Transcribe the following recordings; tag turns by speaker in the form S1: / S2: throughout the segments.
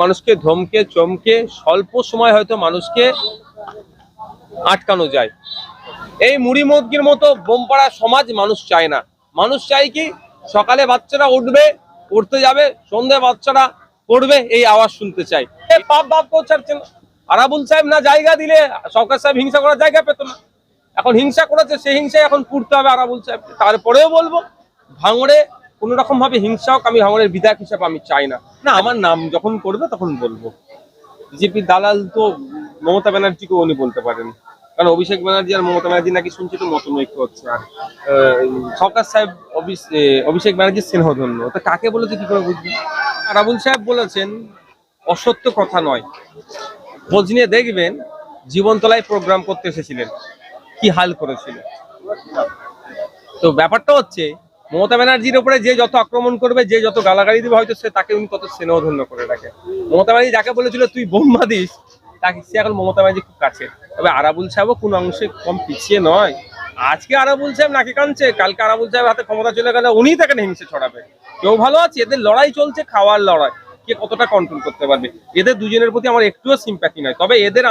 S1: মানুষকে ধমকে, চমকে, স্বল্প সময় হয়তো মানুষকে আটকানো যায়। এই মুড়ি মুরগির মতো বোমপাড়া সমাজ মানুষ চায় না। মানুষ চায় কি সকালে বাচ্চারা উঠবে, উঠতে যাবে সন্ধ্যে বাচ্চারা পড়বে, এই আওয়াজ শুনতে চাই এ বাপ বাপ কেউ ছাড়ছে না। আরাবুল সাহেব না জায়গা দিলে সরকার সাহেব হিংসা করার জায়গা পেত না। এখন হিংসা করেছে, সেই হিংসায় এখন পুড়তে হবে আরাবুল সাহেব তারপরেও বলব, ভাঙড়ে কোনো রকম ভাবে হোক আমি ভাঙড়ের বিধায়ক হিসাবে আমি চাই না। না, আমার নাম যখন করবে তখন বলব। বিজেপির দালাল তো মমতা ব্যানার্জিকে উনি বলতে পারেন। কারণ অভিষেক ব্যানার্জি আর মমতা ব্যানার্জি নাকি শুনছি তো মতনৈক্য হচ্ছে। আর সরকার সাহেব অভিষেক ব্যানার্জির স্নেহধন্য। তো কাকে বলেছে কি করে বুঝবে? রাবুল সাহেব বলেছেন, অসত্য কথা নয়। খোঁজ নিয়ে দেখবেন, জীবনতলায় প্রোগ্রাম করতে এসেছিলেন। কি হাল করেছিল। তো ব্যাপারটা হচ্ছে মমতা ব্যানার্জির উপরে যে যত আক্রমণ করবে, যে যত গালাগালি দিবে, হয়তো সে তাকে উনি তত স্নেহধন্য করে রাখে। মমতা ব্যানার্জি যাকে বলেছিল, তুই বোম্বা দিস তাকে সে এখন মমতা ব্যানার্জি খুব কাছে। তবে আরাবুল সাহেবও কোনো অংশে কম পিছিয়ে নয়। আজকে আরাবুল সাহেব নাকি কানছে কালকে আরাবুল সাহেব হাতে ক্ষমতা চলে গেলে উনিই তাকে হিংসে ছড়াবে। কেউ ভালো আছে? এদের লড়াই চলছে, খাওয়ার লড়াই। কে কতটা কন্ট্রোল করতে পারবে? এদের দুজনের প্রতি আমার একটুও সিম্প্যাথি নয়। তবে এদের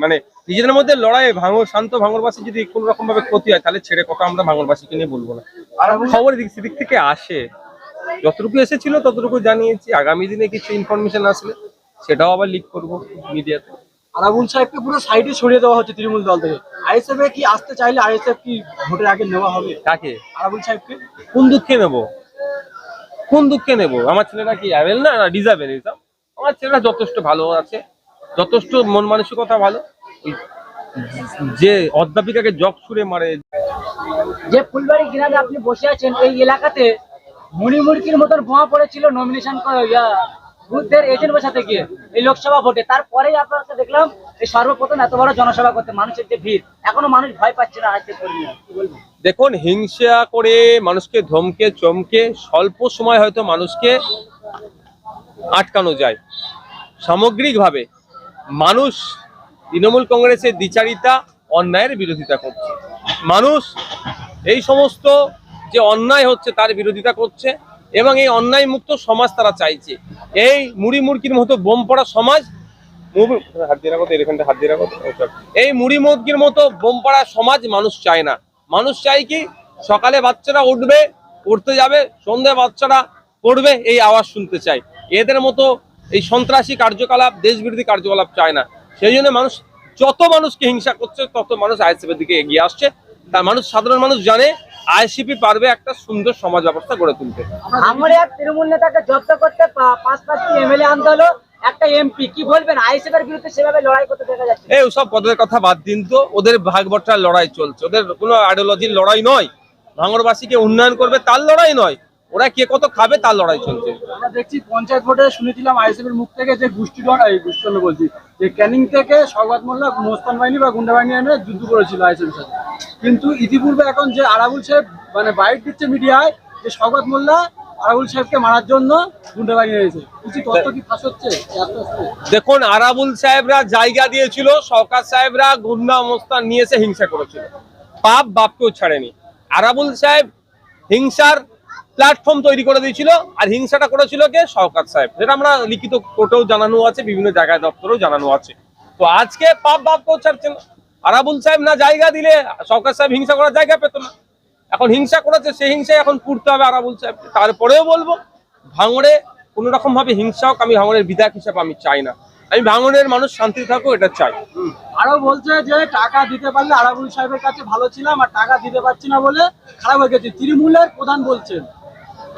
S1: মানে নিজেদের মধ্যে লড়াই ভাঙর শান্ত ভাঙরবাসী যদি কোনো রকম ভাবে ক্ষতি হয় তাহলে ছেড়ে কথা আমরা ভাঙরবাসীকে নিয়ে বলব না। খবর দিক সেদিক থেকে আসে। যতটুকু এসেছিল ততটুকু জানিয়েছি। আগামী দিনে কিছু ইনফরমেশন আসলে সেটাও আবার লিক করব মিডিয়াতে
S2: আরাবুল সাহেবকে পুরো সাইডে সরিয়ে দেওয়া হচ্ছে তৃণমূল দল থেকে। আইএসএফ এ কি আসতে চাইলে আইএসএফ কি ভোটের আগে নেওয়া হবে?
S1: কাকে?
S2: আরাবুল সাহেবকে?
S1: কোন দুঃখে নেব? কোন দুঃখে নেব? আমার ছেলেরা কি অ্যাভেল না? ডিজাবেল আমার ছেলেরা যথেষ্ট ভালো আছে। যথেষ্ট মন মানসিকতা ভালো। যে অধ্যাপিকাকে জগ ছুড়ে মারে।
S3: যে ফুলবাড়ি গ্রামে আপনি বসে আছেন এই এলাকাতে মুড়িমুড়কির মতন বোমা পড়েছিল নমিনেশন বুথদের এজেন্ট বসাতে গিয়ে এই লোকসভা ভোটে। তারপরেই আপনাকে দেখলাম এই সর্বপ্রথম এত বড় জনসভা করতে মানুষের যে ভিড় এখনও মানুষ ভয় পাচ্ছে না আজকে কর্মীরা কি
S1: দেখুন হিংসা করে মানুষকে ধমকে চমকে স্বল্প সময় হয়তো মানুষকে আটকানো যায়। সামগ্রিকভাবে মানুষ তৃণমূল কংগ্রেসের দ্বিচারিতা অন্যায়ের বিরোধিতা করছে। মানুষ এই সমস্ত যে অন্যায় হচ্ছে তার বিরোধিতা করছে এবং এই অন্যায় মুক্ত সমাজ তারা চাইছে। এই মুড়ি মুরগির মতো বোম পড়া সমাজ। এই মুড়ি মুরগির মতো বোম পড়া সমাজ মানুষ চায় না। মানুষ চায় কি সকালে বাচ্চারা উঠবে পড়তে যাবে সন্ধ্যে বাচ্চারা পড়বে এই আওয়াজ শুনতে চায়। এদের মতো এই সন্ত্রাসী কার্যকলাপ দেশবিরোধী কার্যকলাপ চায় না। সেই জন্য মানুষ যত মানুষকে হিংসা করছে তত মানুষ আইএসএফের দিকে এগিয়ে আসছে। তার মানুষ সাধারণ মানুষ জানে আইসিপি পারবে একটা সুন্দর সমাজ ব্যবস্থা গড়ে তুলতে।
S3: আমার তৃণমূল নেতাকে জব্দ করতে পাঁচ পাঁচটি এমএলএ আনতে হলো একটা এমপি কি বলবেন? আইএসএফ এর বিরুদ্ধে সেভাবে লড়াই করতে দেখা যাচ্ছে।
S1: এই সব পদের কথা বাদ দিন তো। ওদের ভাগ বট্টার লড়াই চলছে। ওদের কোনো আইডিওলজির লড়াই নয়। ভাঙরবাসীকে উন্নয়ন করবে তার লড়াই নয়। ওরা কে কত খাবে তার লড়াই চলছে।
S2: আমরা দেখছি পঞ্চায়েত ভোটে শুনেছিলাম আইএসএফ এর মুখ থেকে যে গোষ্ঠী এই গোষ্ঠী বলছি যে ক্যানিং থেকে সৌগত মোল্লা মোস্তান বাহিনী বা গুন্ডা বাহিনী এনে যুদ্ধ করেছিল আইএসএফ এর সাথে। কিন্তু ইতিপূর্বে এখন যে আরাবুল সাহেব মানে বাইট দিচ্ছে মিডিয়ায় যে সৌগত মোল্লা আরাবুল সাহেবকে মারার জন্য গুন্ডা বাহিনী এনেছে কিছু তথ্য কি ফাঁস হচ্ছে?
S1: দেখুন আরাবুল সাহেবরা জায়গা দিয়েছিল সরকার সাহেবরা গুন্ডা মোস্তান নিয়ে এসে হিংসা করেছিল। পাপ বাপকেও ছাড়েনি। আরাবুল সাহেব হিংসার প্ল্যাটফর্ম তৈরি করে দিয়েছিল আর হিংসাটা করেছিল কে? সরকার সাহেব। যেটা আমরা লিখিত কোর্টেও জানানো আছে, বিভিন্ন জায়গায় দপ্তরেও জানানো আছে। তো আজকে পাপ বাপকেও ছাড়ছে না। আরাবুল সাহেব না জায়গা দিলে সরকার সাহেব হিংসা করার জায়গা পেত না। এখন হিংসা করেছে, সেই হিংসায় এখন পুড়তে হবে আরাবুল সাহেব। তারপরেও বলব, ভাঙড়ে কোনো রকম ভাবে হিংসা হোক, আমি ভাঙড়ের বিধায়ক হিসাবে আমি চাই না। আমি ভাঙড়ের মানুষ শান্তি থাকুক এটা চাই।
S2: আরও বলছে যে টাকা দিতে পারলে আরাবুল সাহেবের কাছে ভালো ছিলাম আর টাকা দিতে পারছি না বলে খারাপ হয়ে গেছে। তৃণমূলের প্রধান বলছেন।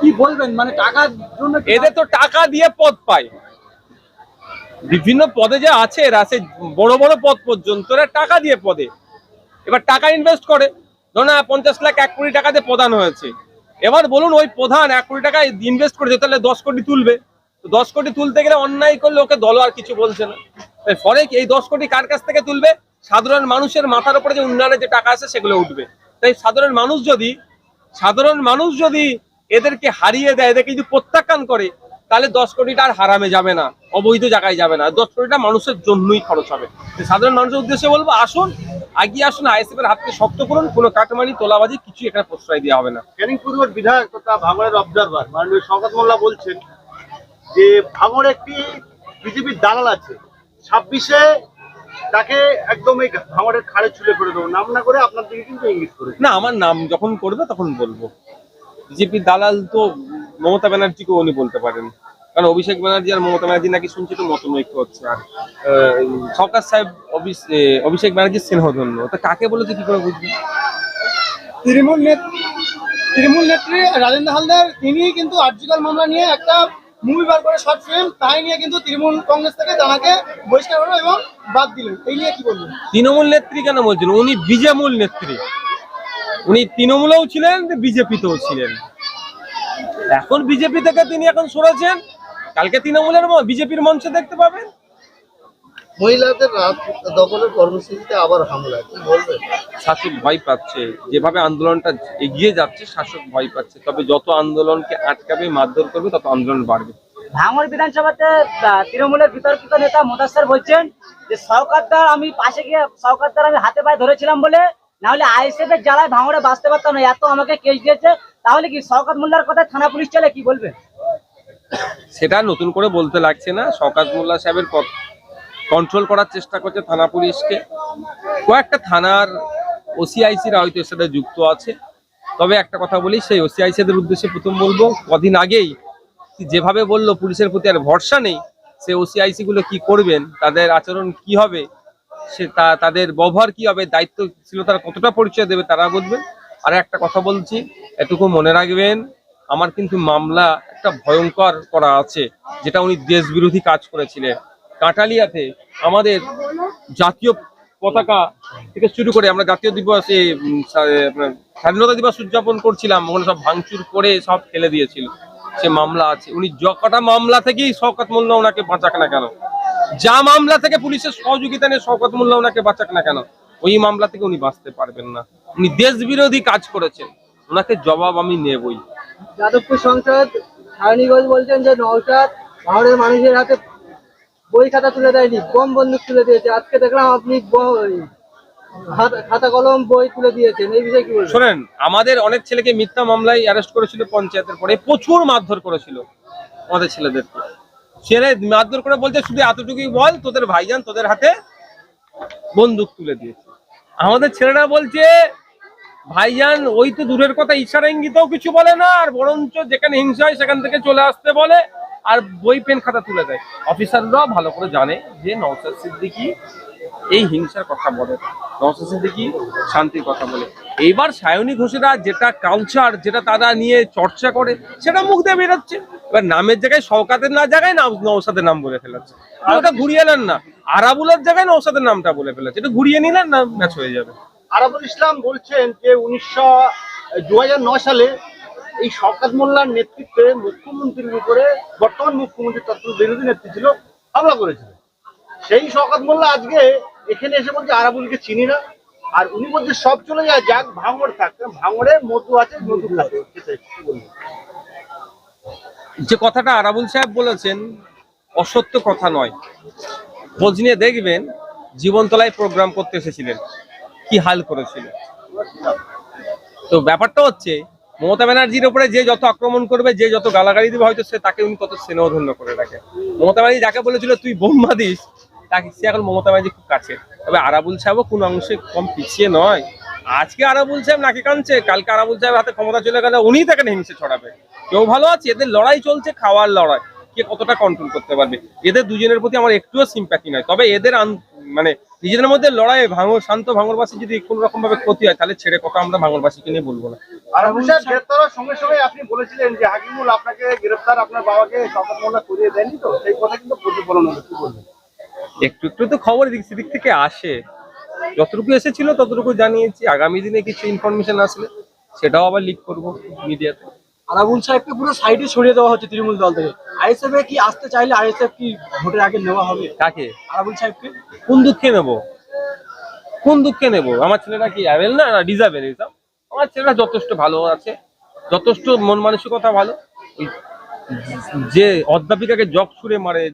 S2: কি বলবেন? মানে টাকার জন্য
S1: এদের তো টাকা দিয়ে পদ পায়। বিভিন্ন পদে যে আছে, এরা সে বড় বড় পদ পর্যন্ত এরা টাকা দিয়ে পদে। এবার টাকা ইনভেস্ট করে। ধরুন পঞ্চাশ লাখ এক কোটি টাকা দিয়ে প্রদান হয়েছে। এবার বলুন, ওই প্রধান এক কোটি টাকা ইনভেস্ট করেছে, তাহলে দশ কোটি তুলবে। তো দশ কোটি তুলতে গেলে অন্যায় করলে ওকে দল আর কিছু বলছে না। ফলে এই দশ কোটি কার কাছ থেকে তুলবে? সাধারণ মানুষের মাথার উপরে যে উন্নয়নের যে টাকা আছে, সেগুলো উঠবে। তাই সাধারণ মানুষ যদি সাধারণ মানুষ যদি এদেরকে হারিয়ে দেয় এদেরকে যদি প্রত্যাখ্যান করে তাহলে দশ কোটিটা আর হারামে যাবে না অবৈধ জায়গায় যাবে না। দশ কোটিটা মানুষের জন্যই খরচ হবে। সাধারণ মানুষের উদ্দেশ্যে বলব আসুন আগিয়ে আসুন আইএসএফ এর হাতকে শক্ত করুন কোনো কাটমানি তোলাবাজি কিছু এখানে প্রশ্রয় দেওয়া হবে না।
S4: ক্যানিং পূর্বের বিধায়ক তথা ভাঙড়ের অবজারভার মাননীয় শওকত মোল্লা বলছেন যে ভাঙড় একটি বিজেপির দালাল আছে। ছাব্বিশে তাকে একদম এই ভাঙড়ের খাড়ে ছুলে করে দেবো। নাম না করে আপনার দিকে কিন্তু ইঙ্গিত করে
S1: না আমার নাম যখন করবে তখন বলব। বিজেপির দালাল তো মমতা ব্যানার্জিকে উনি বলতে পারেন। কারণ অভিষেক ব্যানার্জি আর মমতা ব্যানার্জি নাকি শুনছি তো মতনৈক্য হচ্ছে। আর সরকার সাহেব অভিষ- অভিষেক ব্যানার্জির স্নেহধন্য। তা কাকে বলেছে কি করে বুঝবি?
S2: তৃণমূল নেত্রী তৃণমূল নেত্রী রাজেন্দ্র হালদার তিনি কিন্তু আর্জিকাল মামলা নিয়ে একটা মুভি বার করে শর্ট ফিল্ম তাই নিয়ে কিন্তু তৃণমূল কংগ্রেস থেকে তাকে বহিষ্কার করল এবং বাদ দিলেন। এই নিয়ে কি বলবেন?
S1: তৃণমূল নেত্রী কেন বলছেন? উনি বিজেমূল নেত্রী। উনি তৃণমূলেও ছিলেন বিজেপিতেও ছিলেন। এখন বিজেপি থেকে তিনি এখন সরেছেন। কালকে তৃণমূলের বিজেপির মঞ্চে দেখতে পাবেন।
S5: মহিলাদের রাত দখলের কর্মসূচিতে আবার হামলা কি বলবেন?
S1: শাসক ভয় পাচ্ছে। যেভাবে আন্দোলনটা এগিয়ে যাচ্ছে শাসক ভয় পাচ্ছে। তবে যত আন্দোলনকে আটকাবে মারধর করবে তত আন্দোলন বাড়বে।
S3: ভাঙড় বিধানসভাতে আহ, তৃণমূলের বিতর্কিত নেতা বলছেন যে সরকারদার আমি পাশে গিয়ে সরকারদার আমি হাতে পায়ে ধরেছিলাম বলে না হলে আইএসএফ এর জ্বালায় ভাঙড়ে বাঁচতে পারতাম না, এত আমাকে কেস দিয়েছে, তাহলে কি শওকত মোল্লার কথা থানা পুলিশ চলে, কি বলবে?
S1: সেটা নতুন করে বলতে লাগছে না শওকাত মোল্লা সাহেবের কন্ট্রোল করার চেষ্টা করছে থানা পুলিশকে। কয়েকটা থানার ওসিআইসিরা হয়তো এর সাথে যুক্ত আছে, তবে একটা কথা বলি, সেই ওসিআইসিদের উদ্দেশ্যে প্রথম বলব, কদিন আগেই যেভাবে বলল, পুলিশের প্রতি আর ভরসা নেই, সে ওসিআইসি গুলো কি করবেন, তাদের আচরণ কি হবে সে তাদের ব্যবহার কি হবে দায়িত্ব ছিল তারা কতটা পরিচয় দেবে তারা বুঝবেন। আর একটা কথা বলছি, এটুকু মনে রাখবেন, আমার কিন্তু মামলা একটা ভয়ঙ্কর করা আছে, যেটা উনি দেশ বিরোধী কাজ করেছিলেন। কাঁটালিয়াতে আমাদের জাতীয় পতাকা থেকে শুরু করে আমরা জাতীয় দিবসে স্বাধীনতা দিবস উদযাপন করছিলাম ওখানে সব ভাঙচুর করে সব ফেলে দিয়েছিল। সে মামলা আছে। উনি যকটা মামলা থেকেই শওকত মোল্লা ওনাকে বাঁচাক না কেন। যা মামলা থেকে পুলিশের সহযোগিতা নিয়ে শওকত মোল্লা ওনাকে বাঁচাক না কেন? ওই মামলা থেকে উনি বাঁচতে পারবেন না। উনি দেশ বিরোধী কাজ করেছেন। ওনাকে জবাব আমি নেবই।
S2: যাদবপুর সংসদ ঘোষ বলছেন যে নৌসাদ ভারতের মানুষের হাতে বই খাতা তুলে দেয়নি কম বন্দুক তুলে দিয়েছে। আজকে দেখলাম আপনি খাতা- খাতা কলম বই তুলে দিয়েছেন। এই বিষয়ে কি বলবেন?
S1: শোনেন আমাদের অনেক ছেলেকে মিথ্যা মামলায় অ্যারেস্ট করেছিল পঞ্চায়েতের পরে প্রচুর মারধর করেছিল আমাদের ছেলেদেরকে। ছেলে মারধর করে বলছে, শুধু এতটুকুই বল, তোদের ভাইজান তোদের হাতে বন্দুক তুলে দিয়েছে। আমাদের ছেলেরা বলছে, ভাইজান, ওই তো দূরের কথা, ইশারা ইঙ্গিতেও কিছু বলে না, আর বরঞ্চ যেখানে হিংসা হয় সেখান থেকে চলে আসতে বলে। আর বই পেন খাতা তুলে দেয়। অফিসাররাও ভালো করে জানে যে নওসাদ সিদ্দিকি এই হিংসার কথা বলে নওসাদ সিদ্দিকি শান্তির কথা বলে। এইবার সায়নী ঘোষেরা যেটা কালচার যেটা তারা নিয়ে চর্চা করে, সেটা মুখ দিয়ে বেরোচ্ছে। এবার নামের জায়গায় শওকাতের না জায়গায় নাম নওসাদের নাম বলে ফেলাচ্ছে। ওটা ঘুরিয়ে নেন না। আরাবুলের জায়গায় নওসাদের নামটা বলে ফেলাচ্ছে। এটা ঘুরিয়ে নিলেন না ম্যাচ হয়ে যাবে?
S4: আরাবুল ইসলাম বলছেন যে উনিশশো দু সালে এই শওকত মোল্লার নেতৃত্বে মুখ্যমন্ত্রীর উপরে বর্তমান মুখ্যমন্ত্রী তত্ত্ব বিরোধী নেত্রী ছিল, হামলা করেছিল। সেই শওকত মোল্লা আজকে এখানে এসে বলছে আরাবুলকে চিনি না। আর উনি বলছে, সব চলে যায়, যাক, ভাঙড় থাকতে ভাঙড়ে মধু আছে, মধু খাবে সেটাই কি বলবেন?
S1: যে কথাটা আরাবুল সাহেব বলেছেন, অসত্য কথা নয়। খোঁজ নিয়ে দেখবেন, জীবনতলায় প্রোগ্রাম করতে এসেছিলেন। কি হাল করেছিল। তো ব্যাপারটা হচ্ছে মমতা ব্যানার্জির উপরে যে যত আক্রমণ করবে, যে যত গালাগালি দিবে, হয়তো সে তাকে উনি তত স্নেহধন্য করে রাখে। মমতা ব্যানার্জি যাকে বলেছিল, তুই বোম্বা দিস তাকে সে এখন মমতা ব্যানার্জি খুব কাছে। তবে আরাবুল সাহেবও কোনো অংশে কম পিছিয়ে নয়। আজকে আরাবুল সাহেব নাকি কানছে কালকে আরাবুল সাহেব হাতে ক্ষমতা চলে গেলে উনিই তাকে হিংসে ছড়াবে। কেউ ভালো আছে? এদের লড়াই চলছে, খাওয়ার লড়াই। কে কতটা কন্ট্রোল করতে পারবে? এদের দুজনের প্রতি আমার একটুও সিম্প্যাথি নয়। তবে এদের মানে নিজেদের মধ্যে লড়াই ভাঙর শান্ত ভাঙরবাসী যদি কোনো রকম ভাবে ক্ষতি হয় তাহলে ছেড়ে কথা আমরা ভাঙরবাসীকে নিয়ে বলব না।
S4: সঙ্গে সঙ্গে আপনি বলেছিলেন যে হাকিমুল আপনাকে গ্রেপ্তার আপনার বাবাকে মোল্লা করিয়ে দেয়নি তো সেই কথা কিন্তু প্রতিফলন হলো। কি বলবেন?
S1: একটু একটু তো খবর এদিক সেদিক থেকে আসে। যতটুকু এসেছিল ততটুকু জানিয়েছি। আগামী দিনে কিছু ইনফরমেশন আসলে সেটাও আবার লিক করব মিডিয়াতে
S2: আরাবুল সাহেবকে পুরো সাইডে সরিয়ে দেওয়া হচ্ছে তৃণমূল দল থেকে। আইএসএফ এ কি আসতে চাইলে আইএসএফ কি ভোটের আগে নেওয়া হবে?
S1: কাকে?
S2: আরাবুল সাহেবকে।
S1: কোন দুঃখে নেব? কোন দুঃখে নেব? আমার ছেলেরা কি অ্যাভেল না? ডিজাবেল এইসব আমার ছেলেরা যথেষ্ট ভালো আছে। যথেষ্ট মন মানসিকতা ভালো। যে অধ্যাপিকাকে জগ ছুড়ে মারে